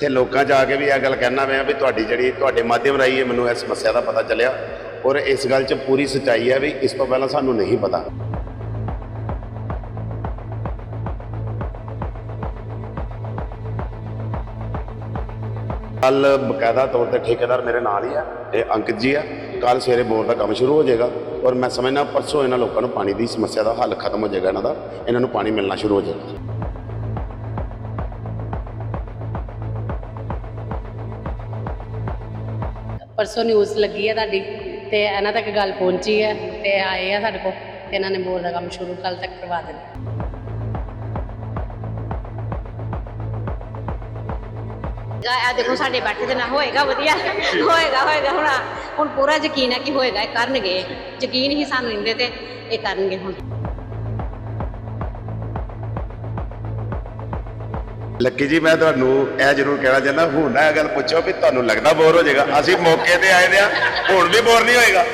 ਇੱਥੇ ਲੋਕਾਂ 'ਚ ਆ ਕੇ ਵੀ ਇਹ ਗੱਲ ਕਹਿਣਾ ਪਿਆ ਵੀ ਤੁਹਾਡੀ ਜਿਹੜੀ, ਤੁਹਾਡੇ ਮਾਧਿਅਮ ਰਾਹੀਂ ਇਹ ਮੈਨੂੰ ਇਸ ਸਮੱਸਿਆ ਦਾ ਪਤਾ ਚੱਲਿਆ ਔਰ ਇਸ ਗੱਲ 'ਚ ਪੂਰੀ ਸੱਚਾਈ ਹੈ ਵੀ ਇਸ ਤੋਂ ਪਹਿਲਾਂ ਸਾਨੂੰ ਨਹੀਂ ਪਤਾ। ਕੱਲ ਬਕਾਇਦਾ ਤੌਰ ਤੇ ਠੇਕੇਦਾਰ ਮੇਰੇ ਨਾਲ ਹੀ ਆ, ਇਹ ਅੰਕਿਤ ਜੀ ਆ। ਕੱਲ ਸਵੇਰੇ ਬੋਰ ਦਾ ਕੰਮ ਸ਼ੁਰੂ ਹੋ ਜਾਏਗਾ ਔਰ ਮੈਂ ਸਮਝਣਾ ਪਰਸੋਂ ਇਹਨਾਂ ਲੋਕਾਂ ਨੂੰ ਪਾਣੀ ਦੀ ਸਮੱਸਿਆ ਦਾ ਹੱਲ ਖਤਮ ਹੋ ਜਾਏਗਾ ਇਹਨਾਂ ਦਾ, ਇਹਨਾਂ ਨੂੰ ਪਾਣੀ ਮਿਲਣਾ ਸ਼ੁਰੂ ਹੋ ਜਾਏਗਾ। ਪਰਸੋਂ ਨਿਊਜ਼ ਲੱਗੀ ਹੈ ਤੁਹਾਡੀ ਤੇ ਇਹਨਾਂ ਤੱਕ ਗੱਲ ਪਹੁੰਚੀ ਹੈ ਤੇ ਆਏ ਆ ਸਾਡੇ ਕੋਲ ਤੇ ਇਹਨਾਂ ਨੇ ਬੋਰ ਦਾ ਕੰਮ ਸ਼ੁਰੂ ਕੱਲ ਤੱਕ ਕਰਵਾ ਦੇਣਾ। ਆ ਦੇਖੋ, ਸਾਡੇ ਬੈਠੇ ਦੇ ਨਾਲ ਹੋਏਗਾ ਵਧੀਆ, ਹੋਏਗਾ ਹੋਏਗਾ ਹੁਣ ਹੁਣ ਪੂਰਾ ਯਕੀਨ ਹੈ ਕਿ ਹੋਏਗਾ, ਇਹ ਕਰਨਗੇ। ਯਕੀਨ ਹੀ ਸਾਨੂੰ ਇੰਦੇ ਤੇ, ਇਹ ਕਰਨਗੇ ਹੁਣ। ਲੱਕੀ ਜੀ, ਮੈਂ ਤੁਹਾਨੂੰ ਇਹ ਜ਼ਰੂਰ ਕਹਿਣਾ ਚਾਹੁੰਦਾ, ਹੁਣ ਨਾ ਇਹ ਗੱਲ ਪੁੱਛੋ ਵੀ ਤੁਹਾਨੂੰ ਲੱਗਦਾ ਬੋਰ ਹੋ ਜਾਏਗਾ। ਅਸੀਂ ਮੌਕੇ ਤੇ ਆਏ ਦੇ ਆ ਹੁਣ ਵੀ ਬੋਰ ਨਹੀਂ ਹੋਏਗਾ।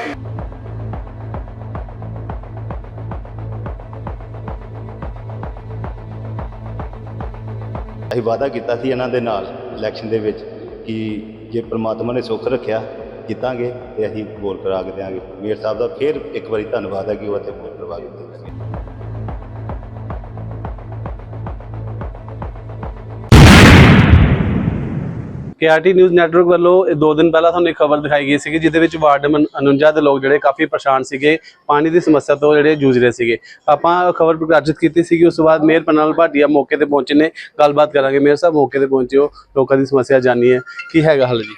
ਅਸੀਂ ਵਾਅਦਾ ਕੀਤਾ ਸੀ ਇਹਨਾਂ ਦੇ ਨਾਲ ਇਲੈਕਸ਼ਨ ਦੇ ਵਿੱਚ, ਕਿ ਜੇ ਪ੍ਰਮਾਤਮਾ ਨੇ ਸੁੱਖ ਰੱਖਿਆ, ਜਿੱਤਾਂਗੇ ਤੇ ਅਸੀਂ ਬੋਲ ਕਰਾ ਕੇ ਦਿਆਂਗੇ ਮੇਰ ਸਾਹਿਬ ਦਾ ਫਿਰ ਇੱਕ ਵਾਰੀ ਧੰਨਵਾਦ ਹੈ ਕਿ ਉਹ ਇੱਥੇ ਬੋਲ ਕਰਵਾ ਕੇ ਦੇਣਗੇ ਕੇਆਰਟੀ ਨਿਊਜ਼ ਨੈਟਵਰਕ ਵੱਲੋਂ ਦੋ ਦਿਨ ਪਹਿਲਾਂ ਤੁਹਾਨੂੰ ਇੱਕ ਖਬਰ ਦਿਖਾਈ ਗਈ ਸੀਗੀ, ਜਿਹਦੇ ਵਿੱਚ ਵਾਰਡ ਨੰਬਰ 49 ਦੇ ਲੋਕ ਜਿਹੜੇ ਕਾਫੀ ਪਰੇਸ਼ਾਨ ਸੀਗੇ, ਪਾਣੀ ਦੀ ਸਮੱਸਿਆ ਤੋਂ ਜਿਹੜੇ ਜੂਝ ਰਹੇ ਸੀਗੇ। ਆਪਾਂ ਖਬਰ ਪ੍ਰਕਾਸ਼ਿਤ ਕੀਤੀ ਸੀਗੀ, ਉਸ ਤੋਂ ਬਾਅਦ ਮੇਅਰ ਪਨਲ ਭਾਟੀਆ ਮੌਕੇ ਤੇ ਪਹੁੰਚੇ ਨੇ, ਗੱਲਬਾਤ ਕਰਾਂਗੇ। ਮੇਅਰ ਸਾਹਿਬ, ਮੌਕੇ ਤੇ ਪਹੁੰਚੇ ਹੋ, ਲੋਕਾਂ ਦੀ ਸਮੱਸਿਆ ਜਾਣੀ ਹੈ। ਕੀ ਹੈਗਾ ਹੱਲ ਜੀ?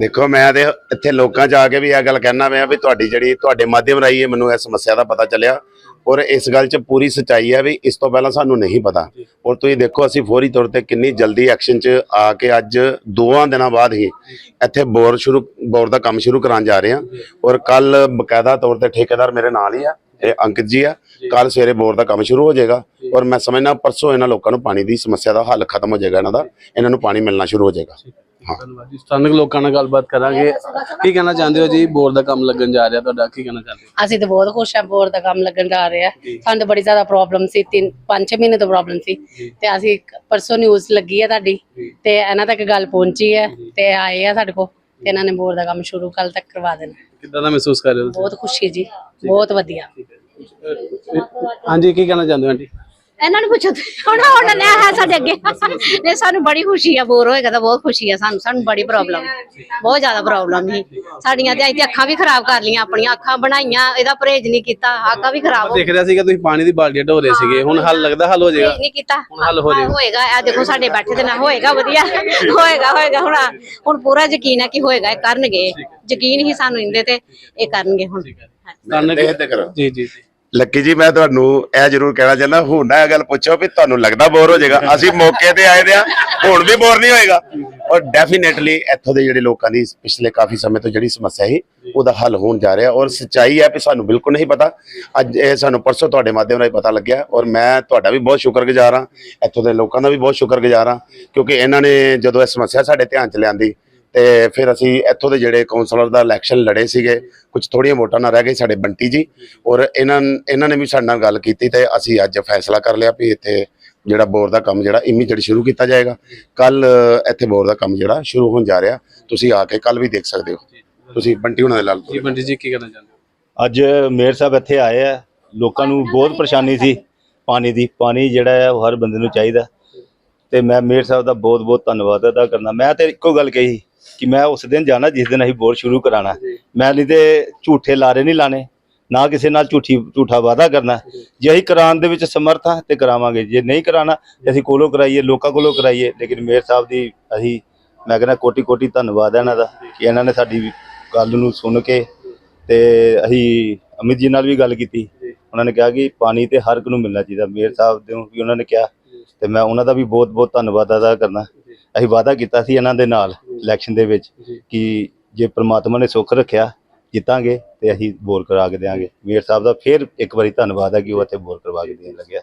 ਦੇਖੋ, ਮੈਂ ਤੇ ਇੱਥੇ ਲੋਕਾਂ 'ਚ ਆ ਕੇ ਵੀ ਇਹ ਗੱਲ ਕਹਿਣਾ ਪਿਆ ਵੀ ਤੁਹਾਡੀ ਜਿਹੜੀ ਤੁਹਾਡੇ ਮਾਧਿਅਮ ਰਾਹੀਂ ਮੈਨੂੰ ਇਹ ਸਮੱਸਿਆ ਦਾ ਪਤਾ ਚੱਲਿਆ। ਔਰ ਇਸ ਗੱਲ 'ਚ ਪੂਰੀ ਸੱਚਾਈ ਹੈ ਵੀ ਇਸ ਤੋਂ ਪਹਿਲਾਂ ਸਾਨੂੰ ਨਹੀਂ ਪਤਾ। ਔਰ ਤੁਸੀਂ ਦੇਖੋ ਅਸੀਂ ਫੌਰੀ ਤੌਰ ਤੇ ਕਿੰਨੀ ਜਲਦੀ ਐਕਸ਼ਨ 'ਚ ਆ ਕੇ ਅੱਜ ਦੋਆਂ ਦਿਨਾਂ ਬਾਅਦ ਹੀ ਇੱਥੇ ਬੋਰ ਸ਼ੁਰੂ ਬੋਰ ਦਾ ਕੰਮ ਸ਼ੁਰੂ ਕਰਾਉਣ ਜਾ ਰਹੇ ਹਾਂ। ਔਰ ਕੱਲ ਬਕਾਇਦਾ ਤੌਰ ਤੇ ਠੇਕੇਦਾਰ ਮੇਰੇ ਨਾਲ ਹੀ ਆ ਇਹ ਅੰਕਿਤ ਜੀ ਆ। ਕੱਲ ਸਵੇਰੇ ਬੋਰ ਦਾ ਕੰਮ ਸ਼ੁਰੂ ਹੋ ਜਾਏਗਾ। ਔਰ ਮੈਂ ਸਮਝਦਾ ਪਰਸੋਂ ਇਹਨਾਂ ਲੋਕਾਂ ਨੂੰ ਪਾਣੀ ਦੀ ਸਮੱਸਿਆ ਦਾ ਹੱਲ ਖਤਮ ਹੋ ਜਾਏਗਾ ਇਹਨਾਂ ਦਾ। ਇਹਨਾਂ ਨੂੰ ਪਾਣੀ ਮਿਲਣਾ ਸ਼ੁਰੂ ਹੋ ਜਾਏਗਾ। ਧੰਨਵਾਦ ਜੀ। ਸਥਾਨਕ ਲੋਕਾਂ ਨਾਲ ਗੱਲਬਾਤ ਕਰਾਂਗੇ। ਕੀ ਕਹਿਣਾ ਚਾਹੁੰਦੇ ਹੋ ਜੀ? ਬੋਰ ਦਾ ਕੰਮ ਲੱਗਣ ਜਾ ਰਿਹਾ ਤੁਹਾਡਾ ਕੀ ਕਹਿਣਾ ਚਾਹੁੰਦੇ ਹੋ? ਅਸੀਂ ਤਾਂ ਬਹੁਤ ਖੁਸ਼ ਹਾਂ ਬੋਰ ਦਾ ਕੰਮ ਲੱਗਣ ਜਾ ਰਿਹਾ। ਸਾਨੂੰ ਤਾਂ ਬੜੀ ਜ਼ਿਆਦਾ ਪ੍ਰੋਬਲਮ ਸੀ ਤਿੰਨ ਪੰਜ ਛੇ ਮਹੀਨੇ ਤੋਂ ਪ੍ਰੋਬਲਮ ਸੀ। ਤੇ ਅਸੀਂ ਇੱਕ ਪਰਸੋਂ ਨਿਊਜ਼ ਲੱਗੀ ਹੈ ਤੁਹਾਡੀ। ਤੇ ਇਹਨਾਂ ਤੱਕ ਗੱਲ ਪਹੁੰਚੀ ਹੈ ਤੇ ਆਏ ਆ ਸਾਡੇ ਕੋਲ। ਤੇ ਇਹਨਾਂ ਨੇ ਬੋਰ ਦਾ ਕੰਮ ਸ਼ੁਰੂ ਕੱਲ ਤੱਕ ਕਰਵਾ ਦੇਣਾ। ਕਿੱਦਾਂ ਦਾ ਮਹਿਸੂਸ ਕਰ ਰਹੇ ਹੋ ਬਹੁਤ ਖੁਸ਼ੀ ਜੀ। ਬਹੁਤ ਵਧੀਆ? ਹਾਂਜੀ ਕੀ ਕਹਿਣਾ ਚਾਹੁੰਦੇ ਹੋ ਆਂਟੀ? ਇਹਨਾਂ ਨੂੰ ਪੁੱਛੋ। ਤੇ। ਹੁਣ ਹੁਣ ਲੈ ਹੈ ਸਾਡੇ ਅੱਗੇ। ਨੇ ਸਾਨੂੰ ਬੜੀ ਖੁਸ਼ੀ ਆ ਬੋਰ ਹੋਏਗਾ ਤਾਂ ਬਹੁਤ ਖੁਸ਼ੀ ਆ ਸਾਨੂੰ। ਸਾਨੂੰ ਬੜੀ ਪ੍ਰੋਬਲਮ ਬਹੁਤ ਜ਼ਿਆਦਾ ਪ੍ਰੋਬਲਮ ਸੀ। ਸਾਡੀਆਂ ਤੇ ਇੱਥੇ ਅੱਖਾਂ ਵੀ ਖਰਾਬ ਕਰ ਲੀਆਂ ਆਪਣੀਆਂ ਅੱਖਾਂ ਬਣਾਈਆਂ ਇਹਦਾ ਪਰਹੇਜ਼ ਨਹੀਂ ਕੀਤਾ ਅੱਖਾਂ ਵੀ ਖਰਾਬ ਹੋ ਦੇਖ ਰਿਹਾ ਸੀਗਾ ਤੁਸੀਂ ਪਾਣੀ ਦੀ ਬਾਲਟੀਆਂ ਢੋ ਰਹੇ ਸੀਗੇ। ਹੁਣ ਹੱਲ ਲੱਗਦਾ ਹੱਲ ਹੋ ਜਾਏਗਾ। ਨਹੀਂ ਕੀਤਾ। ਹੁਣ ਹੱਲ ਹੋ ਜਾਏਗਾ। ਹੋਏਗਾ। ਆ ਦੇਖੋ ਸਾਡੇ ਬੈਠੇ ਦੇ ਨਾਲ ਹੋਏਗਾ ਵਧੀਆ। ਹੋਏਗਾ ਹੋਏਗਾ। ਹੁਣ ਹੁਣ ਪੂਰਾ ਯਕੀਨ ਹੈ ਕਿ ਹੋਏਗਾ ਇਹ ਕਰਨਗੇ। ਯਕੀਨ ਹੀ ਸਾਨੂੰ ਇੰਦੇ ਤੇ ਇਹ ਕਰਨਗੇ ਹੁਣ। ਤੇ ਜੀ ਜੀ। ਲੱਕੀ ਜੀ, ਮੈਂ ਤੁਹਾਨੂੰ ਇਹ ਜ਼ਰੂਰ ਕਹਿਣਾ ਚਾਹੁੰਦਾ, ਹੁਣ ਨਾ ਇਹ ਗੱਲ ਪੁੱਛੋ ਵੀ ਤੁਹਾਨੂੰ ਲੱਗਦਾ ਬੋਰ ਹੋ ਜਾਏਗਾ। ਅਸੀਂ ਮੌਕੇ ਤੇ ਆਏ ਦੇ ਆ ਹੁਣ ਵੀ ਬੋਰ ਨਹੀਂ ਹੋਏਗਾ। ਔਰ ਡੈਫੀਨੇਟਲੀ ਇੱਥੋਂ ਦੇ ਜਿਹੜੇ ਲੋਕਾਂ ਦੀ ਪਿਛਲੇ ਕਾਫੀ ਸਮੇਂ ਤੋਂ ਜਿਹੜੀ ਸਮੱਸਿਆ ਸੀ, ਉਹਦਾ ਹੱਲ ਹੋਣ ਜਾ ਰਿਹਾ। ਔਰ ਸੱਚਾਈ ਹੈ ਕਿ ਸਾਨੂੰ ਬਿਲਕੁਲ ਨਹੀਂ ਪਤਾ। ਅੱਜ ਇਹ ਸਾਨੂੰ ਪਰਸੋਂ ਤੁਹਾਡੇ ਮਾਧਿਅਮ ਰਾਹੀਂ ਪਤਾ ਲੱਗਿਆ। ਔਰ ਮੈਂ ਤੁਹਾਡਾ ਵੀ ਬਹੁਤ ਸ਼ੁਕਰਗੁਜ਼ਾਰ ਹਾਂ। ਇੱਥੋਂ ਦੇ ਲੋਕਾਂ ਦਾ ਵੀ ਬਹੁਤ ਸ਼ੁਕਰਗੁਜ਼ਾਰ ਹਾਂ। ਕਿਉਂਕਿ ਇਹਨਾਂ ਨੇ ਜਦੋਂ ਇਹ ਸਮੱਸਿਆ ਸਾਡੇ ਧਿਆਨ ਚ ਲਿਆਂਦੀ ਤੇ ਫਿਰ ਅਸੀਂ ਇੱਥੋਂ ਦੇ ਜਿਹੜੇ ਕਾਉਂਸਲਰ ਦਾ ਇਲੈਕਸ਼ਨ ਲੜੇ ਸੀਗੇ ਕੁਝ ਥੋੜੀਆਂ ਵੋਟਾਂ ਨਾਲ ਰਹਿ ਗਏ ਸਾਡੇ ਬੰਟੀ ਜੀ ਔਰ ਇਹਨਾਂ ਇਹਨਾਂ ਨੇ ਵੀ ਸਾਡੇ ਨਾਲ ਗੱਲ ਕੀਤੀ ਤੇ ਅਸੀਂ ਅੱਜ ਫੈਸਲਾ ਕਰ ਲਿਆ ਵੀ ਇੱਥੇ ਜਿਹੜਾ ਬੋਰ ਦਾ ਕੰਮ ਜਿਹੜਾ ਇਮੀਡੀਏਟ ਸ਼ੁਰੂ ਕੀਤਾ ਜਾਏਗਾ। ਕੱਲ ਇੱਥੇ ਬੋਰ ਦਾ ਕੰਮ ਜਿਹੜਾ ਸ਼ੁਰੂ ਹੋਣ ਜਾ ਰਿਹਾ ਤੁਸੀਂ ਆ ਕੇ ਕੱਲ ਵੀ ਦੇਖ ਸਕਦੇ ਹੋ। ਤੁਸੀਂ ਬੰਟੀ ਹੁਣਾਂ ਦੇ ਨਾਲ ਜੀ ਬੰਟੀ ਜੀ ਕੀ ਕਹਿਣਾ ਚਾਹੁੰਦੇ ਹੋ? ਅੱਜ ਮੇਰ ਸਾਹਿਬ ਇੱਥੇ ਆਏ ਆ ਲੋਕਾਂ ਨੂੰ ਬਹੁਤ ਪਰੇਸ਼ਾਨੀ ਸੀ ਪਾਣੀ ਦੀ ਪਾਣੀ ਜਿਹੜਾ ਹੈ ਉਹ ਹਰ ਬੰਦੇ ਨੂੰ ਚਾਹੀਦਾ। ਤੇ ਮੈਂ ਮੇਰ ਸਾਹਿਬ ਦਾ ਬਹੁਤ ਬਹੁਤ ਧੰਨਵਾਦ ਅਦਾ ਕਰਨਾ। ਮੈਂ ਤੇ ਇੱਕੋ ਗੱਲ ਕਹੀ ਕਿ ਮੈਂ ਉਸ ਦਿਨ ਜਾਣਾ ਜਿਸ ਦਿਨ ਅਸੀਂ ਬੋਰ ਸ਼ੁਰੂ ਕਰਾਣਾ। ਮੈਂ ਨਹੀਂ ਤੇ ਝੂਠੇ ਲਾਰੇ ਨਹੀਂ ਲਾਣੇ ਨਾ ਕਿਸੇ ਨਾਲ ਝੂਠੀ ਝੂਠਾ ਵਾਅਦਾ ਕਰਨਾ। ਜੇ। ਅਸੀਂ ਕਰਾਉਣ ਦੇ ਵਿੱਚ ਸਮਰਥ ਹਾਂ ਤੇ ਕਰਾਵਾਂਗੇ। ਜੇ ਨਹੀਂ ਕਰਾਣਾ ਤੇ ਅਸੀਂ ਕੋਲੋਂ ਕਰਾਈਏ ਲੋਕਾਂ ਕੋਲੋਂ ਕਰਾਈਏ। ਲੇਕਿਨ ਮੇਰ ਸਾਹਿਬ ਦੀ ਅਸੀਂ ਮੈਂ ਕਹਿੰਦਾ ਕੋਟੀ ਕੋਟੀ ਧੰਨਵਾਦ ਹੈ ਇਹਨਾਂ ਦਾ ਕਿ ਇਹਨਾਂ ਨੇ ਸਾਡੀ ਗੱਲ ਨੂੰ ਸੁਣ ਕੇ ਤੇ ਅਸੀਂ ਅਮਿਤ ਜੀ ਨਾਲ ਵੀ ਗੱਲ ਕੀਤੀ। ਉਹਨਾਂ ਨੇ ਕਿਹਾ ਕਿ ਪਾਣੀ ਤੇ ਹਰ ਇੱਕ ਨੂੰ ਮਿਲਣਾ ਚਾਹੀਦਾ। ਮੇਰ ਸਾਹਿਬ ਦੇ ਵੀ ਉਹਨਾਂ ਨੇ ਕਿਹਾ ਤੇ ਮੈਂ ਉਹਨਾਂ ਦਾ ਵੀ ਬਹੁਤ ਬਹੁਤ ਧੰਨਵਾਦ ਅਦਾ ਕਰਨਾ। ਅਸੀਂ ਵਾਅਦਾ ਕੀਤਾ ਸੀ ਇਹਨਾਂ ਦੇ ਨਾਲ ਇਲੈਕਸ਼ਨ ਦੇ ਵਿੱਚ ਕਿ ਜੇ ਪ੍ਰਮਾਤਮਾ ਨੇ ਸੁੱਖ ਰੱਖਿਆ ਜਿੱਤਾਂਗੇ ਤੇ ਅਸੀਂ ਬੋਲ ਕਰਾ ਕੇ ਦਿਆਂਗੇ। ਮੇਰ ਸਾਹਿਬ ਦਾ ਫਿਰ ਇੱਕ ਵਾਰੀ ਧੰਨਵਾਦ ਹੈ ਕਿ ਉਹ ਇੱਥੇ ਬੋਲ ਕਰਵਾ ਕੇ ਦੇਣ ਲੱਗਿਆ।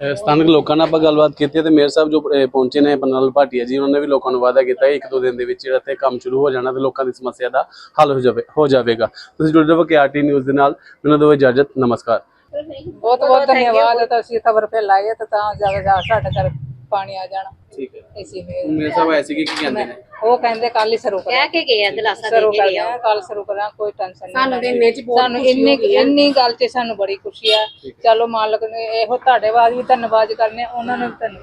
ਸਥਾਨਕ ਲੋਕਾਂ ਨਾਲ ਆਪਾਂ ਗੱਲਬਾਤ ਕੀਤੀ ਤੇ ਮੇਅਰ ਸਾਹਿਬ ਜੋ ਪਹੁੰਚੇ ਨੇ ਪਨਲ ਭਾਟੀਆ ਜੀ ਉਹਨਾਂ ਨੇ ਵੀ ਲੋਕਾਂ ਨੂੰ ਵਾਅਦਾ ਕੀਤਾ ਇੱਕ ਦੋ ਦਿਨ ਦੇ ਵਿੱਚ ਜਿਹੜਾ ਇੱਥੇ ਕੰਮ ਸ਼ੁਰੂ ਹੋ ਜਾਣਾ ਤੇ ਲੋਕਾਂ ਦੀ ਸਮੱਸਿਆ ਦਾ ਹੱਲ ਹੋ ਜਾਵੇ ਹੋ ਜਾਵੇਗਾ। ਤੁਸੀਂ ਜੁੜੇ ਰਹੋ ਕੇਆਰਟੀ ਨਿਊਜ਼ ਦੇ ਨਾਲ। ਮੈਨੂੰ ਦੋ ਇਜਾਜ਼ਤ। ਨਮਸਕਾਰ। ਬਹੁਤ ਬਹੁਤ ਧੰਨਵਾਦ। ਹੈ ਤਾਂ ਅਸੀਂ ਖਬਰ ਫੈਲਾਈ ਤਾਂ ਤਾਂ ਜ਼ਿਆਦਾ ਜ਼ਿਆਦਾ ਸਾਡੇ ਘਰ ਪਾਣੀ ਆ ਜਾਣਾ। ਠੀਕ ਹੈ। ਇਸੇ ਮੇਰੇ ਸਾਹਿਬ ਸੀਗੇ ਕੀ ਕਹਿੰਦੇ ਨੇ? ਉਹ ਕਹਿੰਦੇ ਕੱਲ ਹੀ ਸ਼ੁਰੂ ਕਰਾਂ ਕਹਿ ਕੇ ਗਏ ਆ ਦਿਲਾਸਾ ਦੇ ਸ਼ੁਰੂ ਕੇ ਕਰਦੇ ਗਏ ਆ। ਆ ਕੱਲ ਸ਼ੁਰੂ ਕਰਾਂ ਕੋਈ ਟੈਨਸ਼ਨ ਨਹੀਂ। ਸਾਨੂੰ ਤੇ ਇੰਨੇ ਚ ਬਹੁਤ ਸਾਨੂੰ ਇੰਨੀ। ਇੰਨੀ ਗੱਲ 'ਚ ਸਾਨੂੰ ਬੜੀ ਖੁਸ਼ੀ ਆ। ਚਲੋ ਮਾਲਕ ਨੇ ਇਹੋ ਤੁਹਾਡੇ ਬਾਅਦ ਵੀ ਧੰਨਵਾਦ ਕਰਨੇ ਉਹਨਾਂ ਨੂੰ ਵੀ ਧੰਨਵਾਦ।